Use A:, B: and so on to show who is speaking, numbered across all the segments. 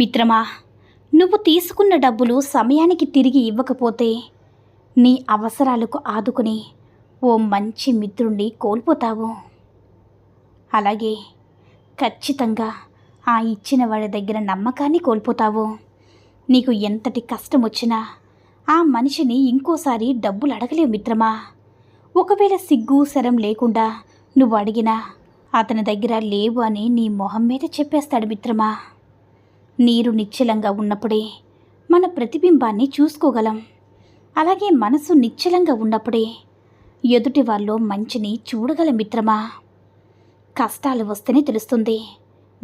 A: మిత్రమా నువ్వు తీసుకున్న డబ్బులు సమయానికి తిరిగి ఇవ్వకపోతే నీ అవసరాలకు ఆదుకుని ఓ మంచి మిత్రుణ్ణి కోల్పోతావు. అలాగే ఖచ్చితంగా ఆ ఇచ్చిన వాడి దగ్గర నమ్మకాన్ని కోల్పోతావు. నీకు ఎంతటి కష్టం వచ్చినా ఆ మనిషిని ఇంకోసారి డబ్బులు అడగలేవు మిత్రమా. ఒకవేళ సిగ్గు శరం లేకుండా నువ్వు అడిగినా అతని దగ్గర లేవు అని నీ మొహం మీద చెప్పేస్తాడు మిత్రమా. నీరు నిశ్చలంగా ఉన్నప్పుడే మన ప్రతిబింబాన్ని చూసుకోగలం. అలాగే మనసు నిశ్చలంగా ఉన్నప్పుడే ఎదుటి వాళ్ళు మంచిని చూడగల మిత్రమా? కష్టాలు వస్తేనే తెలుస్తుంది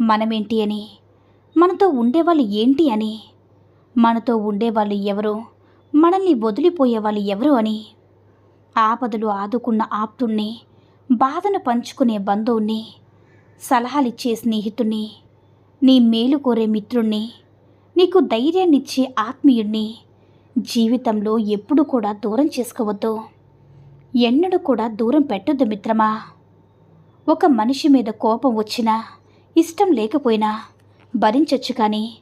A: మనమేంటి అని. మనతో ఉండేవాళ్ళు ఏంటి అని. మనతో ఉండేవాళ్ళు ఎవరు? మనల్ని వదిలిపోయే వాళ్ళు ఎవరు అని. ఆపదలు ఆదుకున్న ఆప్తుణ్ణి బాధను పంచుకునే బంధువుని సలహాలిచ్చే స్నేహితుణ్ణి నీ మేలు కోరే మిత్రుణ్ణి నీకు ధైర్యాన్నిచ్చే ఆత్మీయుణ్ణి జీవితంలో ఎప్పుడు కూడా దూరం చేసుకోవద్దు. ఎన్నడూ కూడా దూరం పెట్టొద్దు మిత్రమా. ఒక మనిషి మీద కోపం వచ్చినా ఇష్టం లేకపోయినా భరించవచ్చు కానీ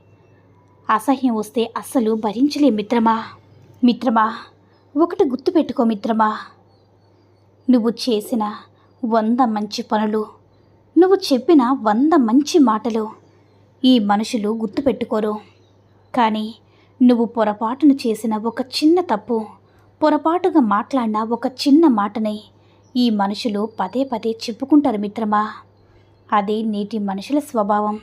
A: అసహ్యం వస్తే అస్సలు భరించలే మిత్రమా. మిత్రమా ఒకటి గుర్తుపెట్టుకో మిత్రమా. నువ్వు చేసిన వంద మంచి పనులు నువ్వు చెప్పిన వంద మంచి మాటలు ఈ మనుషులు గుర్తుపెట్టుకోరు. కానీ నువ్వు పొరపాటును చేసిన ఒక చిన్న తప్పు పొరపాటుగా మాట్లాడిన ఒక చిన్న మాటని ఈ మనుషులు పదే పదే చెప్పుకుంటారు మిత్రమా? అది నేటి మనుషుల స్వభావం.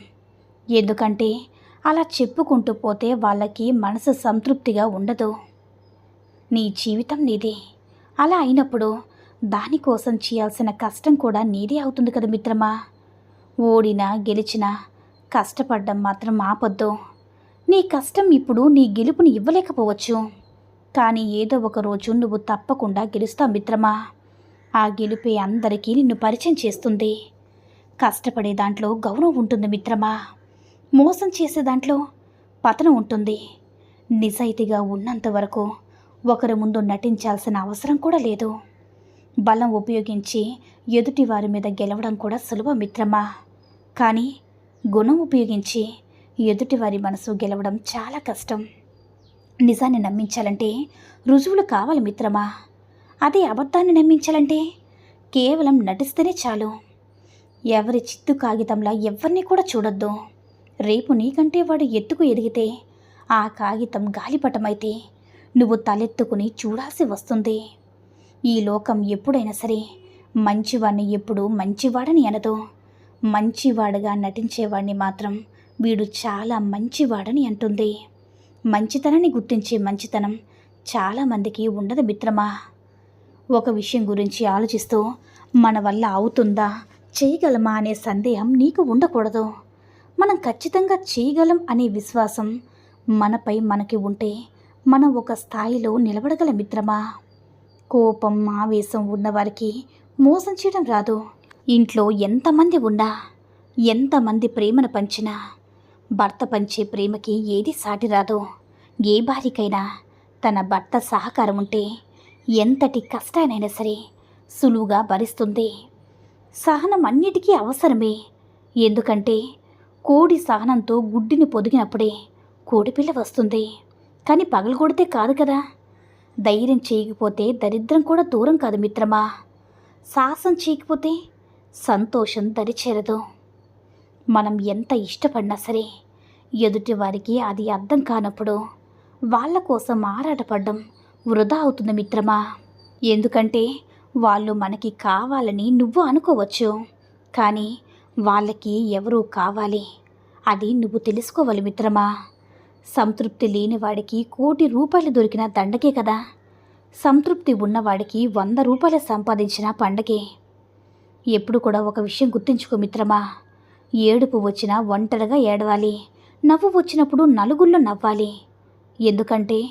A: ఎందుకంటే అలా చెప్పుకుంటూ పోతే వాళ్ళకి మనసు సంతృప్తిగా ఉండదు. నీ జీవితం నీదే. అలా అయినప్పుడు దానికోసం చేయాల్సిన కష్టం కూడా నీదే అవుతుంది కదా మిత్రమా? ఓడినా గెలిచినా కష్టపడ్డం మాత్రం ఆపొద్దు. నీ కష్టం ఇప్పుడు నీ గెలుపుని ఇవ్వలేకపోవచ్చు. కానీ ఏదో ఒక రోజు నువ్వు తప్పకుండా గెలుస్తావు మిత్రమా. ఆ గెలుపే అందరికీ నిన్ను పరిచయం చేస్తుంది. కష్టపడే దాంట్లో గౌరవం ఉంటుంది మిత్రమా. మోసం చేసే దాంట్లో పతనం ఉంటుంది. నిజాయితీగా ఉన్నంత వరకు ఒకరి ముందు నటించాల్సిన అవసరం కూడా లేదు. బలం ఉపయోగించి ఎదుటి వారి మీద గెలవడం కూడా సులభ మిత్రమా. కానీ గుణం ఉపయోగించి ఎదుటివారి మనసు గెలవడం చాలా కష్టం. నిజాన్ని నమ్మించాలంటే రుజువులు కావాలి మిత్రమా? అదే అబద్ధాన్ని నమ్మించాలంటే కేవలం నటిస్తేనే చాలు. ఎవరి చిత్తు కాగితంలా ఎవరిని కూడా చూడొద్దు. రేపు నీకంటే వాడు ఎత్తుకు ఎదిగితే ఆ కాగితం గాలిపటమైతే నువ్వు తలెత్తుకుని చూడాల్సి వస్తుంది. ఈ లోకం ఎప్పుడైనా సరే మంచివాడిని ఎప్పుడు మంచివాడని అనదు. మంచివాడుగా నటించేవాడిని మాత్రం వీడు చాలా మంచివాడని అంటుంది. మంచితనాన్ని గుర్తించే మంచితనం చాలామందికి ఉండదు మిత్రమా? ఒక విషయం గురించి ఆలోచిస్తూ మన వల్ల అవుతుందా? చేయగలమా అనే సందేహం నీకు ఉండకూడదు. మనం ఖచ్చితంగా చేయగలం అనే విశ్వాసం మనపై మనకి ఉంటే మనం ఒక స్థాయిలో నిలబడగల మిత్రమా? కోపం ఆవేశం ఉన్నవారికి మోసం చేయడం రాదు. ఇంట్లో ఎంతమంది ఉన్నా ఎంతమంది ప్రేమను పంచినా భర్త పంచే ప్రేమకి ఏది సాటి రాదు. ఏ భార్యకైనా తన భర్త సహకారం ఉంటే ఎంతటి కష్టానైనా సరే సులువుగా భరిస్తుంది. సహనం అన్నిటికీ అవసరమే. ఎందుకంటే కోడి సహనంతో గుడ్డిని పొదిగినప్పుడే కోడిపిల్ల వస్తుంది. కానీ పగలగొడితే కాదు కదా. ధైర్యం చేయకపోతే దరిద్రం కూడా దూరం కాదు మిత్రమా. సాహసం చేయకపోతే సంతోషం దరిచేరదు. మనం ఎంత ఇష్టపడినా సరే ఎదుటి వారికి అది అర్థం కానప్పుడు వాళ్ళ కోసం ఆరాటపడడం వృధా అవుతుంది మిత్రమా? ఎందుకంటే వాళ్ళు మనకి కావాలని నువ్వు అనుకోవచ్చు. కానీ వాళ్ళకి ఎవరు కావాలి. అది నువ్వు తెలుసుకోవాలి మిత్రమా? సంతృప్తి లేని వాడికి కోటి రూపాయలు దొరికిన దండకే కదా. సంతృప్తి ఉన్నవాడికి వంద రూపాయలు సంపాదించిన పండగే ఎప్పుడు కూడా ఒక విషయం గుర్తుంచుకో మిత్రమా. ఏడుపు వచ్చినా ఒంటరిగా ఏడవాలి. నవ్వు వచ్చినప్పుడు నలుగురిలో నవ్వాలి. ఎందుకంటే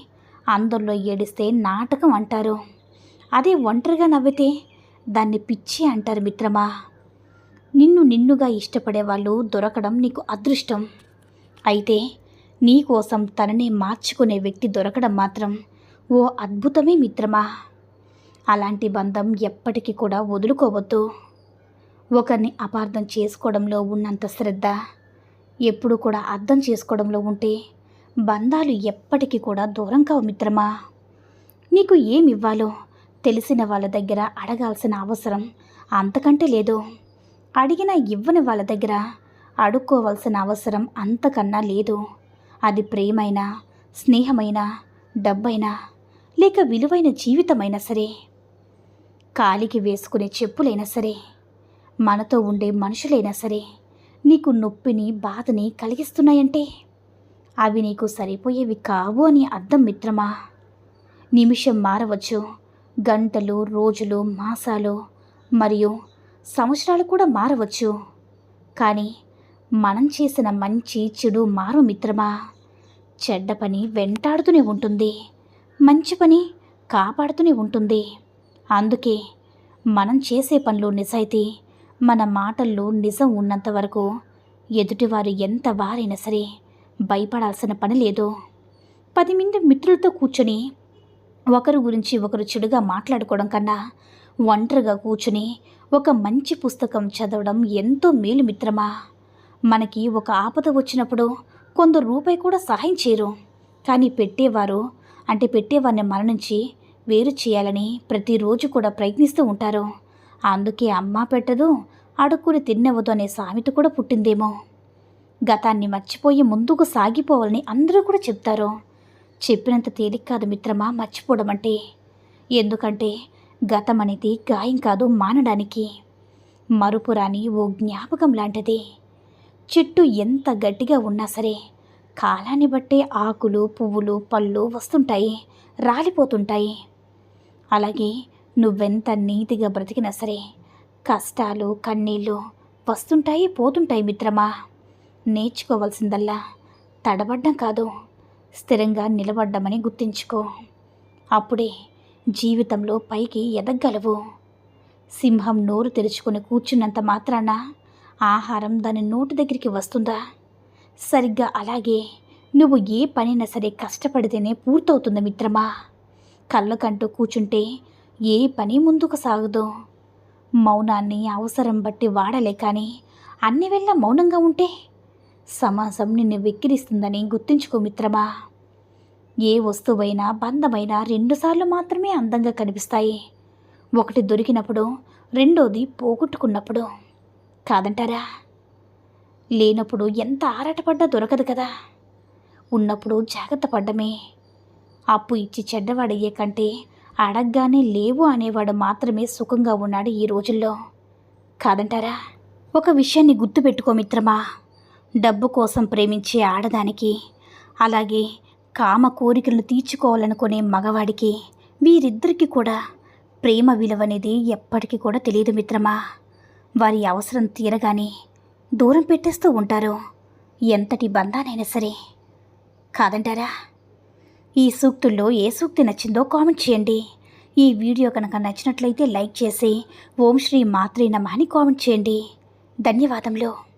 A: అందరిలో ఏడిస్తే నాటకం అంటారు. అదే ఒంటరిగా నవ్వితే దాన్ని పిచ్చి అంటారు మిత్రమా. నిన్ను నిన్నుగా ఇష్టపడే వాళ్ళు దొరకడం నీకు అదృష్టం. అయితే నీకోసం తననే మార్చుకునే వ్యక్తి దొరకడం మాత్రం ఓ అద్భుతమే మిత్రమా. అలాంటి బంధం ఎప్పటికీ కూడా వదులుకోవద్దు. ఒకరిని అపార్థం చేసుకోవడంలో ఉన్నంత శ్రద్ధ ఎప్పుడు కూడా అర్థం చేసుకోవడంలో ఉంటే బంధాలు ఎప్పటికీ కూడా దూరం కావు మిత్రమా? నీకు ఏమివ్వాలో తెలిసిన వాళ్ళ దగ్గర అడగాల్సిన అవసరం అంతకంటే లేదు. అడిగినా ఇవ్వని వాళ్ళ దగ్గర అడుక్కోవాల్సిన అవసరం అంతకన్నా లేదు. అది ప్రేమైనా స్నేహమైనా డబ్బైనా లేక విలువైన జీవితమైనా సరే. కాలికి వేసుకునే చెప్పులైనా సరే. మనతో ఉండే మనుషులైనా సరే నీకు నొప్పిని బాధని కలిగిస్తున్నాయంటే అవి నీకు సరిపోయేవి కావు అని అర్థం మిత్రమా? నిమిషం మారవచ్చు గంటలు రోజులు మాసాలు మరియు సంవత్సరాలు కూడా మారవచ్చు. కానీ మనం చేసిన మంచి చెడు మారు మిత్రమా? చెడ్డ పని వెంటాడుతూనే ఉంటుంది మంచి పని కాపాడుతూనే ఉంటుంది. అందుకే మనం చేసే పనులు నిజాయితీ మన మాటల్లో నిజం ఉన్నంత వరకు ఎదుటివారు ఎంత వారైనా సరే భయపడాల్సిన పని లేదు. పది మంది మిత్రులతో కూర్చొని ఒకరి గురించి ఒకరు చెడుగా మాట్లాడుకోవడం కన్నా ఒంటరిగా కూర్చుని ఒక మంచి పుస్తకం చదవడం ఎంతో మేలు మిత్రమా. మనకి ఒక ఆపద వచ్చినప్పుడు కొందరు రూపాయి కూడా సహాయం చేయరు. కానీ పెట్టేవారు అంటే పెట్టేవారిని మరణించి వేరు చేయాలని ప్రతిరోజు కూడా ప్రయత్నిస్తూ ఉంటారు. అందుకే అమ్మ పెట్టదు అడుక్కుని తిన్నవదు అనే సామెత కూడా పుట్టిందేమో. గతాన్ని మర్చిపోయి ముందుకు సాగిపోవాలని అందరూ కూడా చెప్తారు. చెప్పినంత తేలిక కాదు మిత్రమా మర్చిపోవడం అంటే. ఎందుకంటే గతం అనేది గాయం కాదు మానడానికి. మరుపురాని ఓ జ్ఞాపకం లాంటిది. చెట్టు ఎంత గట్టిగా ఉన్నా సరే కాలాన్ని బట్టే ఆకులు పువ్వులు పళ్ళు వస్తుంటాయి రాలిపోతుంటాయి. అలాగే నువ్వెంత నీతిగా బ్రతికినా సరే కష్టాలు కన్నీళ్ళు వస్తుంటాయి పోతుంటాయి మిత్రమా. నేర్చుకోవాల్సిందల్లా తడబడ్డం కాదు స్థిరంగా నిలబడ్డమని గుర్తించుకో. అప్పుడే జీవితంలో పైకి ఎదగలవు. సింహం నోరు తెరుచుకొని కూర్చున్నంత మాత్రాన ఆహారం దాని నోటి దగ్గరికి వస్తుందా? సరిగ్గా అలాగే నువ్వు ఏ పనైనా సరే కష్టపడితేనే పూర్తవుతుంది మిత్రమా. కళ్ళకంటూ కూర్చుంటే ఏ పని ముందుకు సాగదు. మౌనాన్ని అవసరం బట్టి వాడలే కానీ అన్ని వేళ మౌనంగా ఉంటే సమాజం నిన్ను వెక్కిరిస్తుందని గుర్తుంచుకో మిత్రమా. ఏ వస్తువైనా బంధమైనా రెండుసార్లు మాత్రమే అందంగా కనిపిస్తాయి. ఒకటి దొరికినప్పుడు రెండోది పోగొట్టుకున్నప్పుడు. కాదంటారా? లేనప్పుడు ఎంత ఆరాటపడ్డా దొరకదు కదా. ఉన్నప్పుడు జాగ్రత్త పడ్డమే. అప్పు ఇచ్చి చెడ్డవాడయ్యే కంటే అడగగానే లేవు అనేవాడు మాత్రమే సుఖంగా ఉన్నాడు ఈ రోజుల్లో. కాదంటారా? ఒక విషయాన్ని గుర్తుపెట్టుకో మిత్రమా. డబ్బు కోసం ప్రేమించే ఆడదానికి అలాగే కామ కోరికలను తీర్చుకోవాలనుకునే మగవాడికి వీరిద్దరికీ కూడా ప్రేమ విలువ అనేది ఎప్పటికీ కూడా తెలియదు మిత్రమా. వారి అవసరం తీరగానే దూరం పెట్టేస్తూ ఉంటారు. ఎంతటి బంధానైనా సరే. కాదంటారా? ఈ సూక్తుల్లో ఏ సూక్తి నచ్చిందో కామెంట్ చేయండి. ఈ వీడియో కనుక నచ్చినట్లయితే లైక్ చేసి ఓం శ్రీ మాత్రే నమ అని కామెంట్ చేయండి. ధన్యవాదములు.